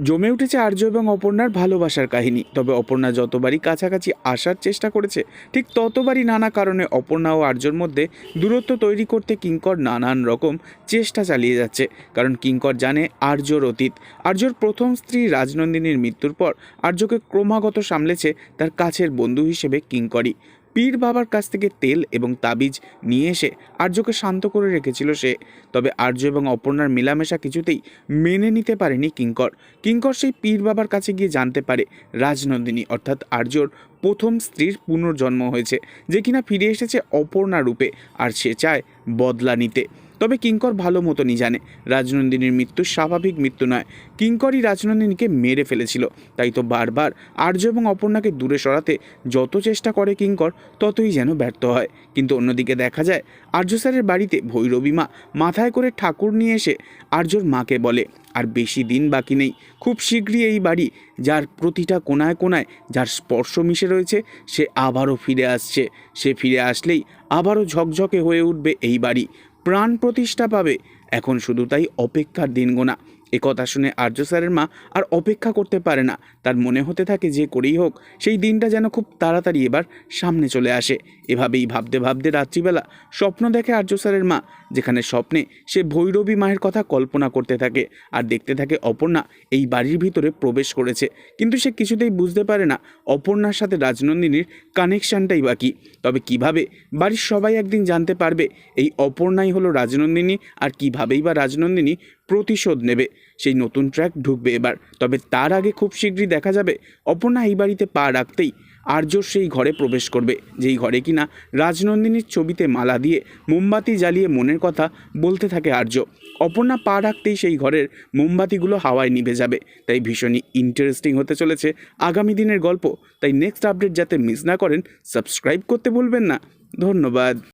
জমে উঠেছে আর্য এবং অপর্ণার ভালোবাসার কাহিনী। তবে অপর্ণা যতবারই কাছাকাছি আসার চেষ্টা করেছে, ঠিক ততবারই নানা কারণে অপর্ণা ও আর্যর মধ্যে দূরত্ব তৈরি করতে কিঙ্কর নানান রকম চেষ্টা চালিয়ে যাচ্ছে। কারণ কিঙ্কর জানে আর্যর অতীত। আর্যর প্রথম স্ত্রী রাজনন্দিনীর মৃত্যুর পর আর্যকে ক্রমাগত সামলেছে তার কাছের বন্ধু হিসেবে কিঙ্করই। পীর বাবার কাছ থেকে তেল এবং তাবিজ নিয়ে এসে আর্যকে শান্ত করে রেখেছিল সে। তবে আর্য এবং অপর্ণার মেলামেশা কিছুতেই মেনে নিতে পারেনি কিঙ্কর। কিঙ্কর সেই পীর বাবার কাছে গিয়ে জানতে পারে, রাজনন্দিনী অর্থাৎ আর্যর প্রথম স্ত্রীর পুনর্জন্ম হয়েছে, যে কিনা ফিরে এসেছে অপর্ণা রূপে, আর সে চায় বদলা নিতে। তবে কিঙ্কর ভালো মতনই জানে, রাজনন্দিনীর মৃত্যু স্বাভাবিক মৃত্যু নয়। কিঙ্করই রাজনন্দিনীকে মেরে ফেলেছিল। তাই তো বারবার আর্য এবং অপর্ণাকে দূরে সরাতে যত চেষ্টা করে কিঙ্কর, ততই যেন ব্যর্থ হয়। কিন্তু অন্যদিকে দেখা যায়, আর্য স্যারের বাড়িতে ভৈরবী মা মাথায় করে ঠাকুর নিয়ে এসে আর্যর মাকে বলে, আর বেশি দিন বাকি নেই। খুব শীঘ্রই এই বাড়ি, যার প্রতিটা কোনায় কোনায় যার স্পর্শ মিশে রয়েছে, সে আবারও ফিরে আসছে। সে ফিরে আসলেই আবারও ঝকঝকে হয়ে উঠবে এই বাড়ি। প্রাণ প্রতিষ্ঠা পাবে। এখন শুধু তাই অপেক্ষার দিন গোনা এ কথা শুনে আর্য স্যারের মা আর অপেক্ষা করতে পারে না। তার মনে হতে থাকে যে করেই হোক, সেই দিনটা যেন খুব তাড়াতাড়ি এবার সামনে চলে আসে। এভাবেই ভাবতে ভাবতে রাত্রিবেলা স্বপ্ন দেখে আর্য স্যারের মা, যেখানে স্বপ্নে সে ভৈরবী মায়ের কথা কল্পনা করতে থাকে আর দেখতে থাকে অপর্ণা এই বাড়ির ভিতরে প্রবেশ করেছে। কিন্তু সে কিছুতেই বুঝতে পারে না অপর্ণার সাথে রাজনন্দিনীর কানেকশানটাই বাকি তবে কীভাবে বাড়ির সবাই একদিন জানতে পারবে এই অপর্ণাই হলো রাজনন্দিনী আর কিভাবেই বা রাজনন্দিনী প্রতিশোধ নেবে। সেই নতুন ট্র্যাক ঢুকবে এবার। তবে তার আগে খুব শীঘ্রই দেখা যাবে অপর্ণা এই বাড়িতে পা রাখতেই আর্য সেই ঘরে প্রবেশ করবে। যেই ঘরে কিনা রাজনন্দিনীর ছবিতে মালা দিয়ে মোমবাতি জ্বালিয়ে মনের কথা বলতে থাকে আর্য। অপর্ণা পা রাখতেই সেই ঘরের মোমবাতিগুলো হাওয়ায় নিভে যাবে। তাই ভীষণই ইন্টারেস্টিং হতে চলেছে আগামী দিনের গল্প। তাই নেক্সট আপডেট যাতে মিস না করেন সাবস্ক্রাইব করতে ভুলবেন না। ধন্যবাদ।